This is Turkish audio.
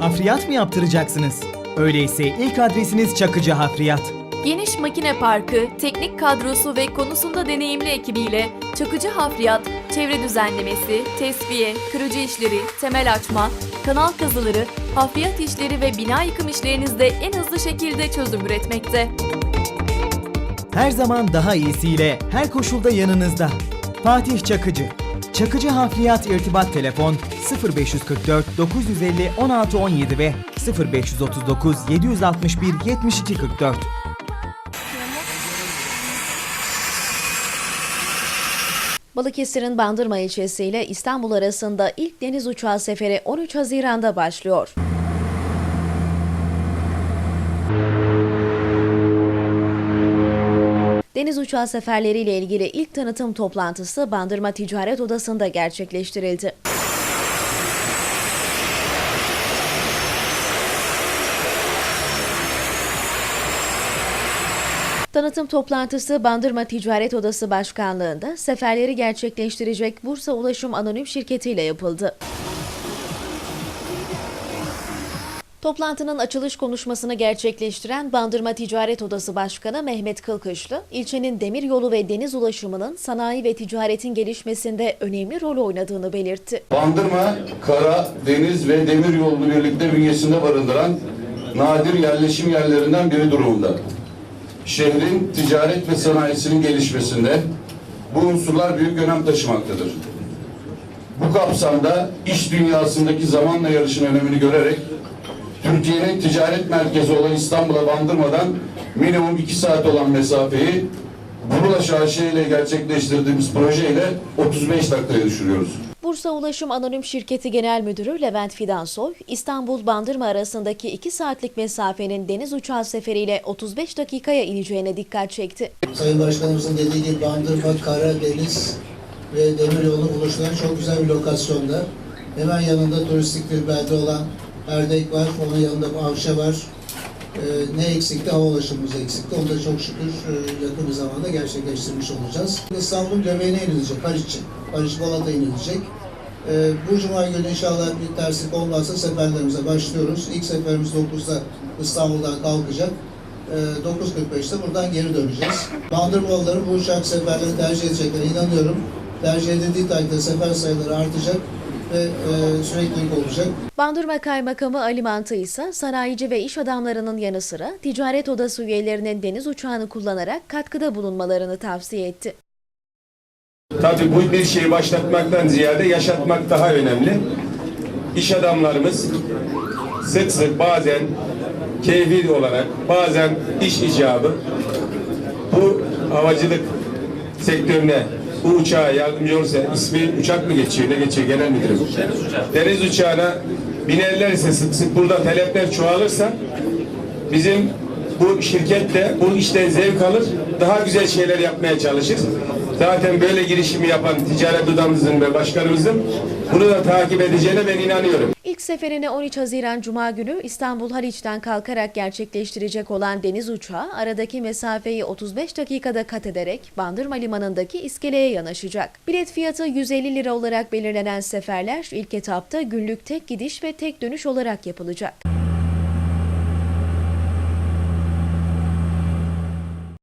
Hafriyat mı yaptıracaksınız? Öyleyse ilk adresiniz Çakıcı Hafriyat. Geniş makine parkı, teknik kadrosu ve konusunda deneyimli ekibiyle Çakıcı Hafriyat, çevre düzenlemesi, tesviye, kırıcı işleri, temel açma, kanal kazıları, hafriyat işleri ve bina yıkım işlerinizde en hızlı şekilde çözüm üretmekte. Her zaman daha iyisiyle, her koşulda yanınızda. Fatih Çakıcı. Çakıcı Hafriyat İrtibat Telefon 0544 950 1617 ve 0539 761 7244. Balıkesir'in Bandırma ilçesi ile İstanbul arasında ilk deniz uçağı seferi 13 Haziran'da başlıyor. Deniz uçağı seferleriyle ilgili ilk tanıtım toplantısı Bandırma Ticaret Odası'nda gerçekleştirildi. Tanıtım toplantısı Bandırma Ticaret Odası Başkanlığı'nda seferleri gerçekleştirecek Bursa Ulaşım Anonim Şirketi ile yapıldı. Toplantının açılış konuşmasını gerçekleştiren Bandırma Ticaret Odası Başkanı Mehmet Kılkışlı, ilçenin demir yolu ve deniz ulaşımının sanayi ve ticaretin gelişmesinde önemli rol oynadığını belirtti. Bandırma, kara, deniz ve demir yolunu birlikte bünyesinde barındıran nadir yerleşim yerlerinden biri durumunda. Şehrin ticaret ve sanayisinin gelişmesinde bu unsurlar büyük önem taşımaktadır. Bu kapsamda iş dünyasındaki zamanla yarışın önemini görerek Türkiye'nin ticaret merkezi olan İstanbul'a bandırmadan minimum iki saat olan mesafeyi Burulaş AŞ ile gerçekleştirdiğimiz projeyle 35 dakikaya düşürüyoruz. Bursa Ulaşım Anonim Şirketi Genel Müdürü Levent Fidansoy, İstanbul-Bandırma arasındaki 2 saatlik mesafenin deniz uçağı seferiyle 35 dakikaya ineceğine dikkat çekti. Sayın Başkanımızın dediği gibi Bandırma, Kara, Deniz ve Demiryolu buluşturan çok güzel bir lokasyonda. Hemen yanında turistik bir belde olan Erdek var, onun yanında Avşa var. Ee, ne eksikti? Hava ulaşımımız eksikti. Onu da çok şükür e, yakın bir zamanda gerçekleştirmiş olacağız. İstanbul'un göbeğine inilecek, Haliç'e. Haliç Balat'a inilecek. Ee, bu cuma günü inşallah bir terslik olmazsa seferlerimize başlıyoruz. İlk seferimiz 9'da İstanbul'dan kalkacak. Ee, 9.45'te buradan geri döneceğiz. Bandırmalıların bu uçak seferleri tercih edeceklerine inanıyorum. Tercih edildiği takdirde sefer sayıları artacak ve e, süreklilik olacak. Bandırma Kaymakamı Ali Mantı ise sanayici ve iş adamlarının yanı sıra ticaret odası üyelerinin deniz uçağını kullanarak katkıda bulunmalarını tavsiye etti. Tabii bu bir şeyi başlatmaktan ziyade yaşatmak daha önemli. İş adamlarımız sık sık bazen keyfi olarak bazen iş icabı bu havacılık sektörüne bu uçağa yardımcı olursa ismi uçak mı geçiyor ne geçiyor genel müdürüm? Deniz uçağı. Deniz uçağına binerlerse sık sık burada talepler çoğalırsa bizim bu şirket de bu işten zevk alır, daha güzel şeyler yapmaya çalışır. Zaten böyle girişimi yapan ticaret odamızın ve başkanımızın bunu da takip edeceğine ben inanıyorum. İlk seferini 13 Haziran Cuma günü İstanbul Haliç'ten kalkarak gerçekleştirecek olan deniz uçağı aradaki mesafeyi 35 dakikada kat ederek Bandırma Limanı'ndaki iskeleye yanaşacak. Bilet fiyatı 150 lira olarak belirlenen seferler ilk etapta günlük tek gidiş ve tek dönüş olarak yapılacak.